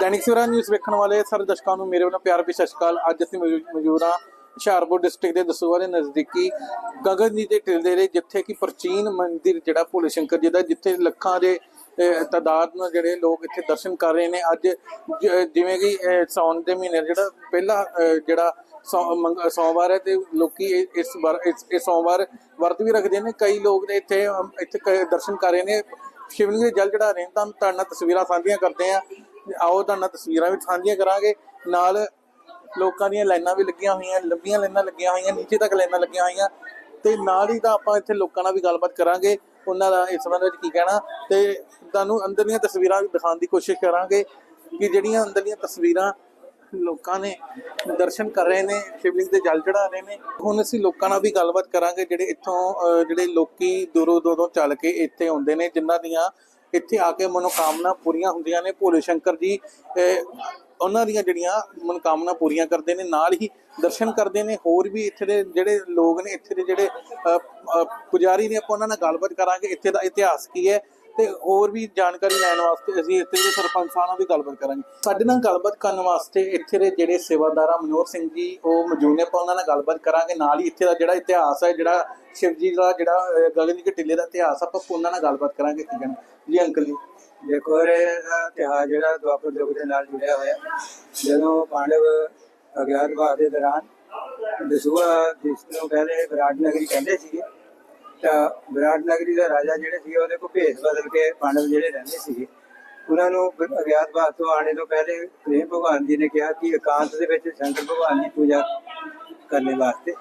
Dainik Savera news ਵੇਖਣ ਵਾਲੇ ਸਾਰੇ ਦਰਸ਼ਕਾਂ ਨੂੰ ਮੇਰੇ ਵੱਲੋਂ ਪਿਆਰ ਭਰੀ ਸਤਿ ਸ਼੍ਰੀ ਅਕਾਲ। ਅੱਜ ਅਸੀਂ ਮੌਜੂ- ਮੌਜੂਦ ਹਾਂ ਹੁਸ਼ਿਆਰਪੁਰ ਡਿਸਟ੍ਰਿਕਟ ਦੇ ਦਸੂਹਾ ਦੇ ਨਜ਼ਦੀਕੀ ਗਗਨਦੀਪ ਦੇ ਟਿਲਦੇ ਦੇ ਰਹੇ ਜਿੱਥੇ ਕਿ ਪ੍ਰਾਚੀਨ ਮੰਦਿਰ ਜਿਹੜਾ ਭੋਲੇ ਸ਼ੰਕਰ ਜੀ ਦਾ ਜਿੱਥੇ ਲੱਖਾਂ ਦੇ ਅਹ, ਤਾਦਾਦ ਨਾਲ ਜਿਹੜੇ ਲੋਕ ਇੱਥੇ ਦਰਸ਼ਨ ਕਰ ਰਹੇ ਨੇ। ਅੱਜ ਜਿਵੇਂ ਕਿ ਅਹ, ਸਾਉਣ ਦੇ ਮਹੀਨੇ ਜਿਹੜਾ ਪਹਿਲਾ ਜਿਹੜਾ ਸੋ- ਮੰਗ- ਸੋਮਵਾਰ ਹੈ ਤੇ ਲੋਕੀ ਇਹ- ਇਸ ਵਾਰ ਇਸ ਇਸ ਸੋਮਵਾਰ ਵਰਤ ਵੀ ਰੱਖਦੇ ਨੇ। ਕਈ ਲੋਕ ਨੇ ਇੱਥੇ ਇੱਥੇ ਦਰਸ਼ਨ ਕਰ ਰਹੇ ਨੇ। ਸ਼ਿਵਲਿੰਗ ਦੇ ਜਲ ਚੜਾ ਰਹੇ ਤਾਂ ਤੁਹਾਡੇ ਨਾਲ ਤਸਵੀਰਾਂ ਸਾਂਝੀਆਂ ਕਰਦੇ ਆ ਆਓ ਤੁਹਾਡੇ ਨਾਲ ਤਸਵੀਰਾਂ ਵੀ ਸਾਂਝੀਆਂ ਕਰਾਂਗੇ। ਨਾਲ ਲੋਕਾਂ ਦੀਆਂ ਲਾਈਨਾਂ ਵੀ ਲੱਗੀਆਂ ਹੋਈਆਂ ਲੰਬੀਆਂ ਲਾਈਨਾਂ ਲੱਗੀਆਂ ਹੋਈਆਂ ਨੀਚੇ ਤੱਕ ਲਾਈਨਾਂ ਲੱਗੀਆਂ ਹੋਈਆਂ। ਤੇ ਨਾਲ ਹੀ ਤਾਂ ਆਪਾਂ ਇੱਥੇ ਲੋਕਾਂ ਨਾਲ ਵੀ ਗੱਲਬਾਤ ਕਰਾਂਗੇ। ਉਹਨਾਂ ਦਾ ਇਸ ਸੰਬੰਧ ਵਿੱਚ ਕੀ ਕਹਿਣਾ। ਤੇ ਤੁਹਾਨੂੰ ਅੰਦਰਲੀਆਂ ਤਸਵੀਰਾਂ ਵੀ ਦਿਖਾਉਣ ਦੀ ਕੋਸ਼ਿਸ਼ ਕਰਾਂਗੇ ਕਿ ਜਿਹੜੀਆਂ ਅੰਦਰਲੀਆਂ ਤਸਵੀਰਾਂ ਲੋਕਾਂ ਨੇ ਦਰਸ਼ਨ ਕਰ ਰਹੇ ਨੇ ਸ਼ਿਵਲਿੰਗ ਦੇ ਜਲ ਚੜਾ ਰਹੇ ਨੇ। ਹੁਣ ਅਸੀਂ ਲੋਕਾਂ ਨਾਲ ਵੀ ਗੱਲਬਾਤ ਕਰਾਂਗੇ ਜਿਹੜੇ ਇੱਥੋਂ ਅਹ, ਜਿਹੜੇ ਲੋਕੀ ਦੂਰੋਂ ਦੂਰੋਂ ਚੱਲ ਕੇ ਇੱਥੇ ਆਉਂਦੇ ਨੇ ਜਿਨ੍ਹਾਂ ਦੀਆਂ ਇੱਥੇ ਆ ਕੇ ਮਨੋਕਾਮਨਾ ਪੂਰੀਆਂ ਹੁੰਦੀਆਂ ਨੇ। ਭੋਲੇ ਸ਼ੰਕਰ ਜੀ ਅਹ, ਉਹਨਾਂ ਦੀਆਂ ਜਿਹੜੀਆਂ ਮਨੋਕਾਮਨਾ ਪੂਰੀਆਂ ਕਰਦੇ ਨੇ ਨਾਲ ਹੀ ਦਰਸ਼ਨ ਕਰਦੇ ਨੇ। ਹੋਰ ਵੀ ਇੱਥੇ ਦੇ ਜਿਹੜੇ ਲੋਕ ਨੇ ਇੱਥੇ ਦੇ ਜਿਹੜੇ ਅਹ, ਪੁਜਾਰੀ ਨੇ ਆਪਾਂ ਉਹਨਾਂ ਨਾਲ ਗੱਲਬਾਤ ਕਰਾਂਗੇ। ਇੱਥੇ ਦਾ ਇਤਿਹਾਸ ਕੀ ਹੈ? ਤੇ ਹੋਰ ਵੀ ਜਾਣਕਾਰੀ ਲੈਣ ਵਾਸਤੇ ਅਸੀਂ ਇੱਥੇ ਦੇ ਸਰਪੰਚ ਨਾਲ ਵੀ ਗੱਲਬਾਤ ਕਰਾਂਗੇ। ਸਾਡੇ ਨਾਲ ਗੱਲਬਾਤ ਕਰਨ ਵਾਸਤੇ ਇੱਥੇ ਦੇ ਜਿਹੜੇ ਸੇਵਾਦਾਰ ਆ ਸਿੰਘ ਜੀ, ਉਹ ਮੌਜੂਦ ਨੇ, ਆਪਾਂ ਉਹਨਾਂ ਨਾਲ ਗੱਲਬਾਤ ਕਰਾਂਗੇ। ਨਾਲ ਹੀ ਇੱਥੇ ਦਾ ਜਿਹੜਾ ਇਤਿਹਾਸ ਹੈ ਜਿਹੜਾ ਸ਼ਿਵ ਦਾ ਜਿਹੜਾ ਗਗਨ ਜੀ ਟਿੱਲੇ ਦਾ ਇਤਿਹਾਸ, ਆਪਾਂ ਉਹਨਾਂ ਨਾਲ ਗੱਲਬਾਤ ਕਰਾਂਗੇ। ਕੀ ਕਹਿਣਾ? ਜੀ ਅੰਕਲ ਜੀ। ਦੇਖੋ, ਇਹ ਦਾ ਜਿਹੜਾ ਦੁਆਪਰ ਯੁੱਗ ਦੇ ਨਾਲ ਜੁੜਿਆ ਹੋਇਆ। ਜਦੋਂ ਪਾਂਡਵ ਅਗਿਆਤਵਾਸ ਦੇ ਦੌਰਾਨ ਦਸੂਆ ਜਿਸ ਨੂੰ ਪਹਿਲੇ ਵਿਰਾਟ ਨਗਰੀ ਕਹਿੰਦੇ ਸੀਗੇ ਵਿਰਾਟ ਨਗਰੀ ਦਾ ਰਾਜਾ ਜਿਹੜੇ ਸੀਗੇ, ਉਹਦੇ ਕੋ ਭੇਸ ਬਦਲ ਕੇ ਪਾਂਡਵ ਜਿਹੜੇ ਰਹਿੰਦੇ ਸੀਗੇ, ਉਹਨਾਂ ਨੂੰ ਅਗਿਆਤਵਾਸ ਤੋਂ ਆਣੇ ਤੋਂ ਪਹਿਲੇ ਪ੍ਰੇਮ ਭਗਵਾਨ ਜੀ ਨੇ ਕਿਹਾ ਕਿ ਇਕਾਂਤ ਦੇ ਵਿੱਚ ਸ਼ੰਕਰ ਭਗਵਾਨ ਦੀ ਪੂਜਾ ਕਰਨੇ ਵਾਸਤੇ।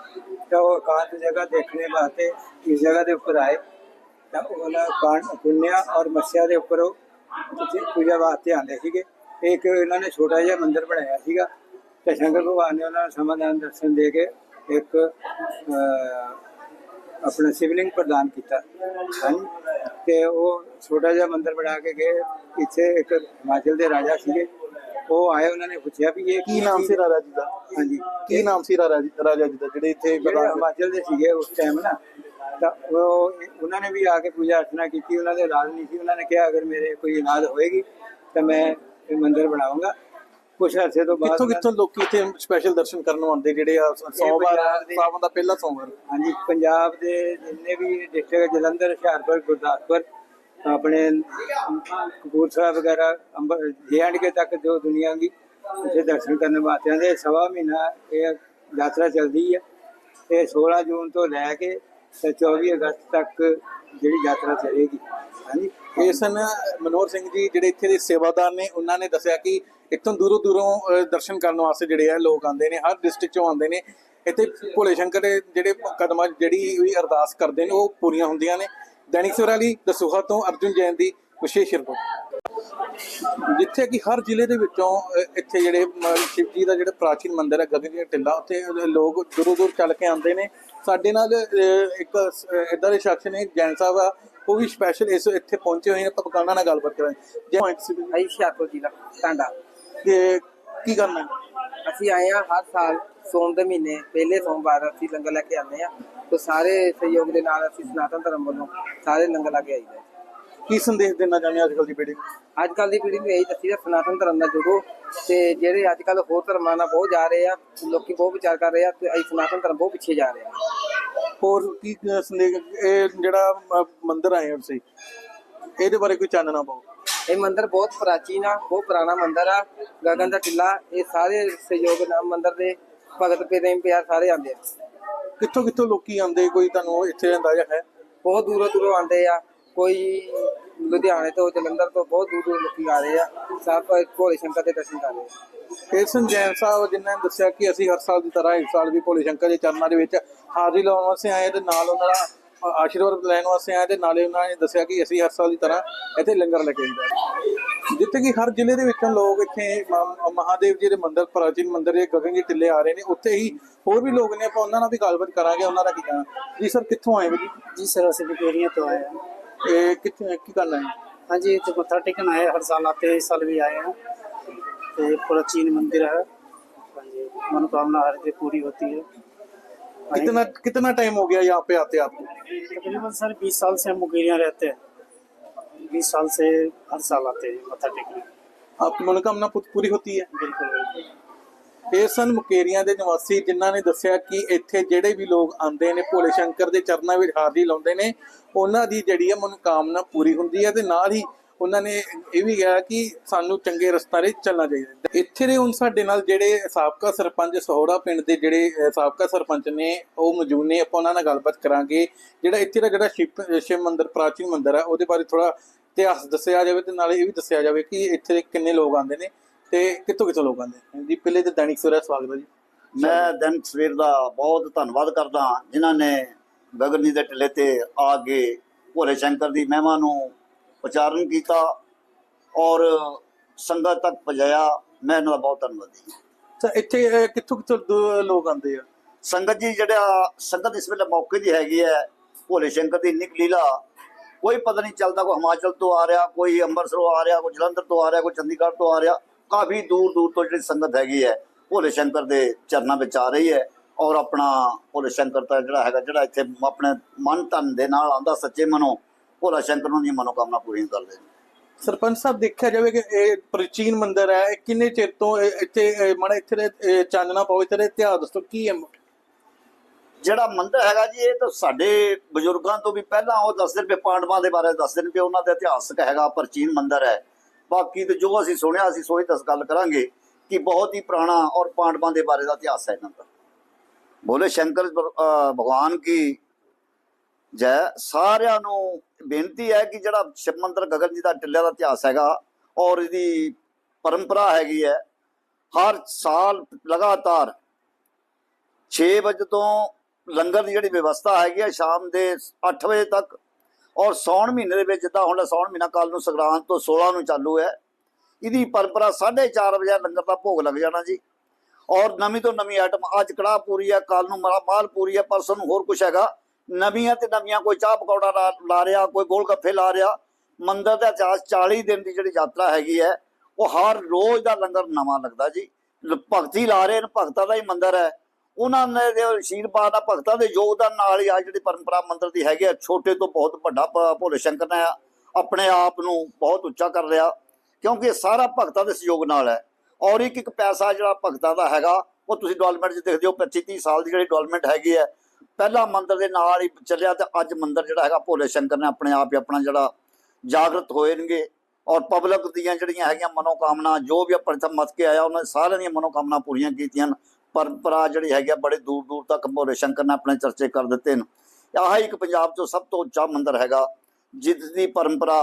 ਤਾਂ ਉਹ ਇਕਾਂਤ ਜਗ੍ਹਾ ਦੇਖਣੇ ਵਾਸਤੇ ਇਸ ਜਗ੍ਹਾ ਦੇ ਉੱਪਰ ਆਏ। ਤਾਂ ਉਹਨਾਂ ਪਾਣ ਪੁੰਨਿਆ ਔਰ ਮੱਸਿਆ ਦੇ ਉੱਪਰ ਉਹ ਪੂਜਾ ਵਾਸਤੇ ਆਉਂਦੇ ਸੀਗੇ। ਇੱਕ ਇਹਨਾਂ ਨੇ ਛੋਟਾ ਜਿਹਾ ਮੰਦਿਰ ਬਣਾਇਆ ਸੀਗਾ। ਤੇ ਸ਼ੰਕਰ ਭਗਵਾਨ ਨੇ ਉਹਨਾਂ ਨੂੰ ਸਮਾਧਾਨ ਦਰਸ਼ਨ ਦੇ ਕੇ ਇੱਕ ਆਪਣਾ ਸਿਵਲਿੰਗ ਪ੍ਰਦਾਨ ਕੀਤਾ। ਹਾਂਜੀ। ਤੇ ਉਹ ਛੋਟਾ ਜਿਹਾ ਮੰਦਿਰ ਬਣਾ ਕੇ ਗਏ। ਪਿੱਛੇ ਇੱਕ ਹਿਮਾਚਲ ਦੇ ਰਾਜਾ ਸੀਗੇ। ਉਹ ਆਏ ਉਹਨਾਂ ਨੇ ਪੁੱਛਿਆ ਵੀ ਇਹ ਕੀ ਨਾਮ ਸੀ ਰਾਜਾ ਜੀ ਦਾ? ਹਾਂਜੀ। ਕੀ ਨਾਮ ਸੀ ਰਾਜਾ ਜੀ ਰਾਜਾ ਜੀ ਦਾ ਜਿਹੜੇ ਇੱਥੇ ਹਿਮਾਚਲ ਦੇ ਸੀਗੇ ਉਸ ਟਾਈਮ ਨਾ ਤਾਂ ਉਹ ਉਹਨਾਂ ਨੇ ਵੀ ਆ ਕੇ ਪੂਜਾ ਅਰਚਨਾ ਕੀਤੀ। ਉਹਨਾਂ ਦੇ ਔਲਾਦ ਨਹੀਂ ਸੀ। ਉਹਨਾਂ ਨੇ ਕਿਹਾ ਅਗਰ ਮੇਰੇ ਕੋਈ ਔਲਾਦ ਹੋਏਗੀ ਤਾਂ ਮੈਂ ਇਹ ਮੰਦਿਰ ਬਣਾਉਂਗਾ ਕੁਛ ਅਰਸੇ ਤੋਂ ਬਾਅਦ ਕਿੱਥੋਂ ਕਿੱਥੋਂ ਲੋਕੀ ਇੱਥੇ ਸਪੈਸ਼ਲ ਦਰਸ਼ਨ ਕਰਨ ਆਉਂਦੇ ਜਿਹੜੇ ਆ ਸੋਮਵਾਰ ਸਾਵਨ ਦਾ ਪਹਿਲਾ ਸੋਮਵਾਰ। ਹਾਂਜੀ ਪੰਜਾਬ ਦੇ ਜਿੰਨੇ ਵੀ ਡਿਸਟ੍ਰਿਕਟ ਜਲੰਧਰ ਹੁਸ਼ਿਆਰਪੁਰ ਗੁਰਦਾਸਪੁਰ ਆਪਣੇ ਕਪੂਰਥਲਾ ਵਗੈਰਾ ਅੰਬਰ ਕੇ ਤੱਕ ਜੋ ਦੁਨੀਆ ਦੀ ਇੱਥੇ ਦਰਸ਼ਨ ਕਰਨ ਵਾਸਤੇ ਆਉਂਦੇ ਸਵਾ ਮਹੀਨਾ ਇਹ ਯਾਤਰਾ ਚੱਲਦੀ ਹੈ ਇਹ 16 ਜੂਨ ਤੋਂ ਲੈ ਕੇ ਤੇ 24 ਅਗਸਤ ਤੱਕ ਜਿਹੜੀ ਯਾਤਰਾ ਚੱਲੇਗੀ। ਹਾਂਜੀ। ਇਹ ਸਨ ਮਨੋਹਰ ਸਿੰਘ ਜੀ ਜਿਹੜੇ ਇੱਥੇ ਦੇ ਸੇਵਾਦਾਰ ਨੇ, ਉਹਨਾਂ ਨੇ ਦੱਸਿਆ ਕਿ ਇੱਥੋਂ ਦੂਰੋਂ ਦੂਰੋਂ ਦਰਸ਼ਨ ਕਰਨ ਵਾਸਤੇ ਜਿਹੜੇ ਆ ਲੋਕ ਆਉਂਦੇ ਨੇ, ਹਰ ਡਿਸਟ੍ਰਿਕਟ ਚੋਂ ਆਉਂਦੇ ਨੇ। ਇੱਥੇ ਭੋਲੇ ਸ਼ੰਕਰ ਦੇ ਜਿਹੜੇ ਕਦਮਾਂ ਜਿਹੜੀ ਵੀ ਅਰਦਾਸ ਕਰਦੇ ਨੇ, ਉਹ ਪੂਰੀਆਂ ਹੁੰਦੀਆਂ ਨੇ। ਦੈਨਿਕ ਸਵੇਰਾ ਦਸੂਹਾ ਤੋਂ ਅਰਜੁਨ ਜੈਨ ਦੀ ਵਿਸ਼ੇਸ਼ ਰਿਪੋਰਟ। ਜਿੱਥੇ ਕਿ ਹਰ ਜ਼ਿਲ੍ਹੇ ਦੇ ਵਿੱਚੋਂ ਇੱਥੇ ਜਿਹੜੇ ਸ਼ਿਵ ਜੀ ਦਾ ਜਿਹੜਾ ਪ੍ਰਾਚੀਨ ਮੰਦਿਰ ਹੈ ਗਗਨ ਜੀ ਦਾ ਟਿੱਲਾ ਉੱਥੇ ਲੋਕ ਦੂਰੋਂ ਦੂਰ ਚੱਲ ਕੇ ਆਉਂਦੇ ਨੇ। ਸਾਡੇ ਨਾਲ ਇੱਕ ਇਦਾਂ ਦੇ ਸ਼ਖਸ ਨੇ ਜੈਨ ਸਾਹਿਬ ਆ ਉਹ ਵੀ ਸਪੈਸ਼ਲ ਇਸ ਇੱਥੇ ਪਹੁੰਚੇ ਹੋਏ ਨੇ ਆਪਾਂ ਦੁਕਾਨਾਂ ਨਾਲ ਗੱਲਬਾਤ ਕਰਾਂਗੇ। ਜੇ ਪੁਆਇੰਟ ਸੀ ਅਸੀਂ ਹੁਸ਼ਿਆਰਪੁਰ ਜ਼ਿਲ੍ਹਾ ਟਾਂਡਾ। ਕਿ ਕੀ ਕਰਨਾ? ਅਸੀਂ ਆਏ ਹਾਂ ਹਰ ਸਾਲ ਸੋਮ ਦੇ ਮਹੀਨੇ ਪਹਿਲੇ ਸੋਮਵਾਰ ਅਸੀਂ ਲੰਗਰ ਲੈ ਕੇ ਆਉਂਦੇ ਆ ਤੇ ਸਾਰੇ ਸਹਿਯੋਗ ਦੇ ਨਾਲ ਅਸੀਂ ਸਨਾਤਨ ਧਰਮ ਵੱਲੋਂ ਸਾਰੇ ਲੰਗਰ ਲਾ ਕੇ ਆਈਦਾ ਕੀ ਸੰਦੇਸ਼ ਦੇਣਾ ਚਾਹੁੰਦੇ ਅੱਜ ਕੱਲ੍ਹ ਦੀ ਪੀੜ੍ਹੀ ਨੂੰ? ਅੱਜ ਕੱਲ ਦੀ ਪੀੜ੍ਹੀ ਨੂੰ ਇਹੀ ਦੱਸੀ ਦਾ ਸਨਾਤਨ ਧਰਮ ਨਾਲ ਜੁੜੋ ਤੇ ਜਿਹੜੇ ਅੱਜ ਕੱਲ ਹੋਰ ਧਰਮਾਂ ਨਾਲ ਬਹੁਤ ਜਾ ਰਹੇ ਆ ਲੋਕੀ ਬਹੁਤ ਵਿਚਾਰ ਕਰ ਰਹੇ ਆ ਤੇ ਅਸੀਂ ਸਨਾਤਨ ਧਰਮ ਬਹੁਤ ਪਿੱਛੇ ਜਾ ਰਹੇ ਆ। ਹੋਰ ਕੀ ਸੰਦੇਸ਼ ਇਹ ਜਿਹੜਾ ਮੰਦਿਰ ਆਏ ਹੋ ਤੁਸੀਂ ਇਹਦੇ ਬਾਰੇ ਕੋਈ ਚਾਨਣਾ ਪਾਓ। ਇਹ ਮੰਦਿਰ ਬਹੁਤ ਪ੍ਰਾਚੀਨ ਆ ਬਹੁਤ ਪੁਰਾਣਾ ਮੰਦਿਰ ਆ ਗਗਨ ਦਾ ਟਿੱਲਾ ਇਹ ਸਾਰੇ ਸਹਿਯੋਗ ਨਾਲ ਮੰਦਿਰ ਦੇ ਭਗਤ ਪ੍ਰੇਮ ਪਿਆਰ ਸਾਰੇ ਆਉਂਦੇ ਆ। ਕਿੱਥੋਂ ਕਿੱਥੋਂ ਲੋਕੀ ਆਉਂਦੇ ਕੋਈ ਤੁਹਾਨੂੰ ਇੱਥੇ ਅੰਦਾਜ਼ਾ ਹੈ? ਬਹੁਤ ਦੂਰੋਂ ਦੂਰੋਂ ਆਉਂਦੇ ਆ ਕੋਈ ਲੁਧਿਆਣੇ ਤੋਂ ਜਲੰਧਰ ਤੋਂ ਬਹੁਤ ਦੂਰ ਦੂਰ ਲੋਕੀ ਆ ਰਹੇ ਆ। ਸਭ ਭੋਲੇ ਸ਼ੰਕਰ ਦੇ ਦਰਸ਼ਨ ਕਰ ਰਹੇ ਆ। ਕੇਸਨ ਜੈਨ ਸਾਹਿਬ ਜਿਨ੍ਹਾਂ ਨੇ ਦੱਸਿਆ ਕਿ ਅਸੀਂ ਹਰ ਸਾਲ ਦੀ ਤਰ੍ਹਾਂ ਇਸ ਸਾਲ ਵੀ ਭੋਲੇ ਸ਼ੰਕਰ ਦੇ ਚਰਨਾਂ ਦੇ ਵਿੱਚ ਹਾਜ਼ਰੀ ਲਾਉਣ ਵਾਸਤੇ ਆਏ ਤੇ ਨਾਲ ਉਹਨਾਂ ਦਾ ਆਸ਼ੀਰਵਾਦ ਲੈਣ ਵਾਸਤੇ ਆਏ ਤੇ ਨਾਲੇ ਉਹਨਾਂ ਨੇ ਦੱਸਿਆ ਕਿ ਅਸੀਂ ਹਰ ਸਾਲ ਦੀ ਤਰ੍ਹਾਂ ਇੱਥੇ ਲੰਗਰ ਲਗਾਉਂਦੇ ਹਾਂ। ਜਿੱਥੇ ਕਿ ਹਰ ਜ਼ਿਲ੍ਹੇ ਦੇ ਵਿੱਚੋਂ ਲੋਕ ਇੱਥੇ ਮਹਾਦੇਵ ਜੀ ਦੇ ਮੰਦਿਰ ਪ੍ਰਾਚੀਨ ਮੰਦਿਰ ਗਗਨ ਗਗਨਗੀ ਟਿੱਲੇ ਆ ਰਹੇ ਨੇ। ਉੱਥੇ ਹੀ ਹੋਰ ਵੀ ਲੋਕ ਨੇ ਆਪਾਂ ਉਹਨਾਂ ਨਾਲ ਵੀ ਗੱਲਬਾਤ ਕਰਾਂਗੇ। ਉਹਨਾਂ ਦਾ ਕੀ ਕਹਿਣਾ? ਜੀ ਸਰ ਕਿੱਥੋਂ ਆਏ ਵੀ ਜੀ? ਸਰ ਅਸੀਂ ਬਕੇਰੀਆਂ ਤੋਂ ਆਏ ਹਾਂ। ਇਹ ਕਿੱਥੇ ਕੀ ਗੱਲ ਹੈ? ਹਾਂਜੀ ਇੱਥੇ ਮੱਥਾ ਟੇਕਣ ਆਏ ਹਰ भी आए हैं तो प्राचीन मंदिर है ਹਾਂਜੀ हर की पूरी होती है कितना कितना टाइम हो गया यहाँ पे आते आपको तकरीबन सर बीस साल से हम मुकेरियाँ रहते हैं बीस साल से हर साल आते हैं मत्था टेकने आपकी मनोकामना पूरी होती है बिल्कुल बिल्कुल ਇਹ ਸਨ ਮੁਕੇਰੀਆਂ ਦੇ ਨਿਵਾਸੀ ਜਿਨ੍ਹਾਂ ਨੇ ਦੱਸਿਆ ਕਿ ਇੱਥੇ ਜਿਹੜੇ ਵੀ ਲੋਕ ਆਉਂਦੇ ਨੇ, ਭੋਲੇ ਸ਼ੰਕਰ ਦੇ ਚਰਨਾਂ ਵਿੱਚ ਹਾਜ਼ਰੀ ਲਾਉਂਦੇ ਨੇ, ਉਹਨਾਂ ਦੀ ਜਿਹੜੀ ਹੈ ਮਨੋਕਾਮਨਾ ਪੂਰੀ ਹੁੰਦੀ ਹੈ ਤੇ ਨਾਲ ਹੀ ਉਹਨਾਂ ਨੇ ਇਹ ਵੀ ਕਿਹਾ ਕਿ ਸਾਨੂੰ ਚੰਗੇ ਰਸਤਾ 'ਤੇ ਚੱਲਣਾ ਚਾਹੀਦਾ ਇੱਥੇ ਦੇ ਹੁਣ ਸਾਡੇ ਨਾਲ ਜਿਹੜੇ ਸਾਬਕਾ ਸਰਪੰਚ ਸਹੋੜਾ ਪਿੰਡ ਦੇ ਜਿਹੜੇ ਸਾਬਕਾ ਸਰਪੰਚ ਨੇ, ਉਹ ਮੌਜੂਦ ਨੇ, ਆਪਾਂ ਉਹਨਾਂ ਨਾਲ ਗੱਲਬਾਤ ਕਰਾਂਗੇ। ਜਿਹੜਾ ਇੱਥੇ ਦਾ ਜਿਹੜਾ ਸ਼ਿਵ ਸ਼ਿਵ ਮੰਦਿਰ, ਪ੍ਰਾਚੀਨ ਮੰਦਿਰ ਹੈ ਉਹਦੇ ਬਾਰੇ ਥੋੜਾ ਇਤਿਹਾਸ ਦੱਸਿਆ ਜਾਵੇ ਤੇ ਨਾਲੇ ਇਹ ਵੀ ਦੱਸਿਆ ਜਾਵੇ ਕਿ ਇੱਥੇ ਕਿੰਨੇ ਲੋਕ ਆਉਂਦੇ ਨੇ। ਤੇ ਕਿੱਥੋਂ ਕਿੱਥੋਂ ਲੋਕ ਆਉਂਦੇ? ਨੇ ਜੀ ਪਹਿਲੇ ਤੇ ਦੈਨਿਕ ਸਵੇਰਾ ਸਵਾਗਤ ਹੈ ਜੀ। ਮੈਂ ਦਿਨ ਸਵੇਰ ਦਾ ਬਹੁਤ ਧੰਨਵਾਦ ਕਰਦਾ ਜਿਨ੍ਹਾਂ ਨੇ ਗਗਨੀ ਦੇ ਟਿੱਲੇ ਤੇ ਆ ਕੇ ਭੋਲੇ ਸ਼ੰਕਰ ਦੀ ਮਹਿਮਾ ਨੂੰ ਉਚਾਰਨ ਕੀਤਾ ਔਰ ਸੰਗਤ ਤੱਕ ਪਹੁੰਚਾਇਆ। ਮੈਂ ਇਹਨਾਂ ਦਾ ਬਹੁਤ ਧੰਨਵਾਦੀ ਹਾਂ। ਤਾਂ ਇੱਥੇ ਕਿੱਥੋਂ ਕਿੱਥੋਂ ਲੋਕ ਆਉਂਦੇ ਆ? ਸੰਗਤ ਜੀ ਜਿਹੜਾ ਸੰਗਤ ਇਸ ਵੇਲੇ ਮੌਕੇ ਦੀ ਹੈਗੀ ਹੈ ਭੋਲੇ ਸ਼ੰਕਰ ਦੀ ਨਿਕ ਲੀਲਾ ਕੋਈ ਪਤਾ ਨਹੀਂ ਚੱਲਦਾ ਕੋਈ ਹਿਮਾਚਲ ਤੋਂ ਆ ਰਿਹਾ ਕੋਈ ਅੰਮ੍ਰਿਤਸਰੋਂ ਆ ਰਿਹਾ ਕੋਈ ਜਲੰਧਰ ਤੋਂ ਆ ਰਿਹਾ ਕੋਈ ਚੰਡੀਗੜ੍ਹ ਤੋਂ ਆ ਰਿਹਾ। ਕਾਫੀ ਦੂਰ ਦੂਰ ਤੋਂ ਜਿਹੜੀ ਸੰਗਤ ਹੈਗੀ ਹੈ ਭੋਲੇ ਸ਼ੰਕਰ ਦੇ ਚਰਨਾਂ ਵਿੱਚ ਆ ਰਹੀ ਹੈ ਔਰ ਆਪਣਾ ਭੋਲੇ ਸ਼ੰਕਰ ਦਾ ਜਿਹੜਾ ਹੈਗਾ ਜਿਹੜਾ ਇੱਥੇ ਆਪਣੇ ਮਨ ਤਨ ਦੇ ਨਾਲ ਆਂਦਾ ਸੱਚੇ ਮਨੋਂ ਭੋਲਾ ਸ਼ੰਕਰ ਨੂੰ ਦੀ ਮਨੋਕਾਮਨਾ ਪੂਰੀਆਂ ਕਰਦੇ ਨੇ ਸਰਪੰਚ ਸਾਹਿਬ ਦੇਖਿਆ ਜਾਵੇ ਕਿ ਇਹ ਪ੍ਰਾਚੀਨ ਮੰਦਿਰ ਹੈ ਇਹ ਕਿੰਨੇ ਚਿਰ ਤੋਂ ਇੱਥੇ ਮਾੜਾ ਇੱਥੇ ਦੇ ਚਾਨਣਾ ਪਾਓ ਇੱਥੇ ਦਾ ਇਤਿਹਾਸ ਦੱਸੋ ਕੀ ਹੈ? ਜਿਹੜਾ ਮੰਦਰ ਹੈਗਾ ਜੀ ਇਹ ਤਾਂ ਸਾਡੇ ਬਜ਼ੁਰਗਾਂ ਤੋਂ ਵੀ ਪਹਿਲਾਂ ਉਹ ਦੱਸਦੇ ਵੀ ਪਾਂਡਵਾਂ ਦੇ ਬਾਰੇ ਦੱਸਦੇ ਨੇ ਵੀ ਉਹਨਾਂ ਦਾ ਇਤਿਹਾਸਕ ਹੈਗਾ ਪ੍ਰਾਚੀਨ ਮੰਦਰ ਹੈ। ਬਾਕੀ ਤੇ ਜੋ ਅਸੀਂ ਸੁਣਿਆ, ਅਸੀਂ ਸੋਈ ਦਸ ਗੱਲ ਕਰਾਂਗੇ ਕਿ ਬਹੁਤ ਹੀ ਪੁਰਾਣਾ ਔਰ ਪਾਂਡਵਾਂ ਦੇ ਬਾਰੇ ਦਾ ਇਤਿਹਾਸ ਹੈ ਇਹਨਾਂ ਦਾ। ਬੋਲੇ ਸ਼ੰਕਰ ਭਗਵਾਨ ਕੀ ਜੈ, ਸਾਰਿਆਂ ਨੂੰ ਬੇਨਤੀ ਹੈ ਕਿ ਜਿਹੜਾ ਸ਼ਿਵ ਮੰਦਰ ਗਗਨ ਜੀ ਦਾ ਟਿੱਲੇ ਦਾ ਇਤਿਹਾਸ ਹੈਗਾ ਔਰ ਇਹਦੀ ਪਰੰਪਰਾ ਹੈਗੀ ਹੈ, ਹਰ ਸਾਲ ਲਗਾਤਾਰ 6 ਵਜੇ ਤੋਂ ਲੰਗਰ ਦੀ ਜਿਹੜੀ ਵਿਵਸਥਾ ਹੈਗੀ ਹੈ, ਸ਼ਾਮ ਦੇ 8 ਵਜੇ ਤੱਕ ਔਰ ਸੌਣ ਮਹੀਨੇ ਦੇ ਵਿੱਚ ਜਿੱਦਾਂ ਹੁਣ ਸੌਣ ਮਹੀਨਾ ਕੱਲ ਨੂੰ ਸੰਗਰਾਂਦ ਤੋਂ 16 ਨੂੰ ਚਾਲੂ ਹੈ, ਇਹਦੀ ਪਰੰਪਰਾ 4:30 ਵਜੇ ਲੰਗਰ ਦਾ ਭੋਗ ਲੱਗ ਜਾਣਾ ਜੀ। ਔਰ ਨਵੀਂ ਤੋਂ ਨਵੀਂ ਆਈਟਮ ਅੱਜ ਕੜਾਹ ਪੂਰੀ ਹੈ ਕੱਲ ਨੂੰ ਮਾਲ ਪੂਰੀ ਹੈ, ਪਰਸੋਂ ਨੂੰ ਹੋਰ ਕੁਝ ਹੈਗਾ। ਨਵੀਆਂ ਤੇ ਨਵੀਆਂ ਕੋਈ ਚਾਹ ਪਕੌੜਾ ਲਾ- ਰਿਹਾ, ਕੋਈ ਗੋਲ ਗੱਫੇ ਲਾ ਰਿਹਾ, ਮੰਦਰ ਦਾ ਇਤਿਹਾਸ 40 ਦਿਨ ਦੀ ਜਿਹੜੀ ਯਾਤਰਾ ਹੈਗੀ ਹੈ, ਉਹ ਹਰ ਰੋਜ਼ ਦਾ ਲੰਗਰ ਨਵਾਂ ਲੱਗਦਾ ਜੀ। ਭਗਤੀ ਲਾ ਰਹੇ ਨੇ, ਭਗਤਾਂ ਦਾ ਹੀ ਮੰਦਰ ਹੈ। ਉਹਨਾਂ ਨੇ ਦੇ ਅਸ਼ੀਰਵਾਦ ਦਾ ਭਗਤਾਂ ਦੇ ਯੋਗਦਾਨ ਨਾਲ ਹੀ ਆ ਜਿਹੜੀ ਪਰੰਪਰਾ ਮੰਦਿਰ ਦੀ ਹੈਗੀ ਆ। ਛੋਟੇ ਤੋਂ ਬਹੁਤ ਵੱਡਾ ਭੋਲੇ ਸ਼ੰਕਰ ਨੇ ਆਪਣੇ ਆਪ ਨੂੰ ਬਹੁਤ ਉੱਚਾ ਕਰ ਲਿਆ, ਕਿਉਂਕਿ ਇਹ ਸਾਰਾ ਭਗਤਾਂ ਦੇ ਸਹਿਯੋਗ ਨਾਲ ਹੈ। ਔਰ ਇੱਕ ਇੱਕ ਪੈਸਾ ਜਿਹੜਾ ਭਗਤਾਂ ਦਾ ਹੈਗਾ, ਉਹ ਤੁਸੀਂ ਡਵੈਲਪਮੈਂਟ 'ਚ ਦੇਖਦੇ ਹੋ 25 30 ਸਾਲ ਦੀ ਜਿਹੜੀ ਡਵੈਲਪਮੈਂਟ ਹੈਗੀ ਹੈ, ਪਹਿਲਾ ਮੰਦਿਰ ਦੇ ਨਾਲ ਹੀ ਚੱਲਿਆ ਤੇ ਅੱਜ ਮੰਦਿਰ ਜਿਹੜਾ ਹੈਗਾ, ਭੋਲੇ ਸ਼ੰਕਰ ਨੇ ਆਪਣੇ ਆਪ ਹੀ ਆਪਣਾ ਜਿਹੜਾ ਜਾਗਰਤ ਹੋਏਨਗੇ। ਔਰ ਪਬਲਿਕ ਦੀਆਂ ਜਿਹੜੀਆਂ ਹੈਗੀਆਂ ਮਨੋਕਾਮਨਾ, ਜੋ ਵੀ ਆਪਣੇ ਤੋਂ ਮਤ ਕੇ ਆਇਆ, ਉਹਨਾਂ ਦੀ ਸਾਰਿਆਂ ਦੀਆਂ ਮਨੋਕਾਮਨਾ ਪੂਰੀਆਂ ਕੀਤੀਆਂ ਪਰੰਪਰਾ ਜਿਹੜੀ ਹੈਗੀ ਆ, ਬੜੇ ਦੂਰ ਦੂਰ ਤੱਕ ਭੋਲੇ ਸ਼ੰਕਰ ਨੇ ਆਪਣੇ ਚਰਚੇ ਕਰ ਦਿੱਤੇ ਨੇ। ਆਹ ਇੱਕ ਪੰਜਾਬ ਤੋਂ ਸਭ ਤੋਂ ਉੱਚਾ ਮੰਦਰ ਹੈਗਾ ਜਿਸ ਦੀ ਪਰੰਪਰਾ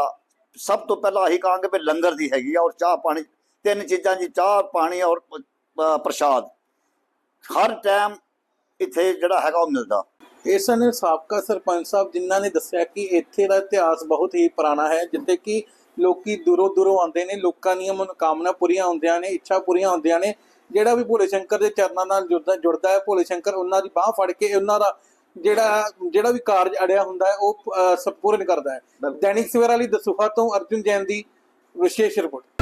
ਸਭ ਤੋਂ ਪਹਿਲਾਂ ਆਹੀ ਕਹਾਂਗੇ ਵੀ ਲੰਗਰ ਦੀ ਹੈਗੀ ਆ ਔਰ ਚਾਹ ਪਾਣੀ, ਤਿੰਨ ਚੀਜ਼ਾਂ ਜੀ, ਚਾਹ, ਪਾਣੀ ਔਰ ਪ੍ਰਸ਼ਾਦ। ਹਰ ਟਾਈਮ ਇੱਥੇ ਜਿਹੜਾ ਹੈਗਾ ਉਹ ਮਿਲਦਾ। ਇਸ ਨੇ ਸਾਬਕਾ ਸਰਪੰਚ ਸਾਹਿਬ ਜਿਨ੍ਹਾਂ ਨੇ ਦੱਸਿਆ ਕਿ ਇੱਥੇ ਦਾ ਇਤਿਹਾਸ ਬਹੁਤ ਹੀ ਪੁਰਾਣਾ ਹੈ, ਜਿੱਥੇ ਕਿ ਲੋਕੀ ਦੂਰੋਂ ਦੂਰੋਂ ਆਉਂਦੇ ਨੇ, ਲੋਕਾਂ ਦੀਆਂ ਮਨੋਕਾਮਨਾ ਪੂਰੀਆਂ ਹੁੰਦੀਆਂ ਨੇ, ਇੱਛਾ ਪੂਰੀਆਂ ਹੁੰਦੀਆਂ ਨੇ। ਜਿਹੜਾ ਵੀ ਭੋਲੇ ਸ਼ੰਕਰ ਦੇ ਚਰਨਾਂ ਨਾਲ ਜੁੜਦਾ ਜੁੜਦਾ ਹੈ ਭੋਲੇ ਸ਼ੰਕਰ ਉਹਨਾਂ ਦੀ ਬਾਹ ਫੜ ਕੇ ਉਹਨਾਂ ਦਾ ਜਿਹੜਾ ਜਿਹੜਾ ਵੀ ਕਾਰਜ ਅੜਿਆ ਹੁੰਦਾ ਹੈ ਉਹ ਸੰਪੂਰਨ ਕਰਦਾ ਹੈ। ਦੈਨਿਕ ਸਵੇਰਾ ਲਈ ਦਸੂਹਾ ਤੋਂ ਅਰਜੁਨ ਜੈਨ ਦੀ ਵਿਸ਼ੇਸ਼ ਰਿਪੋਰਟ।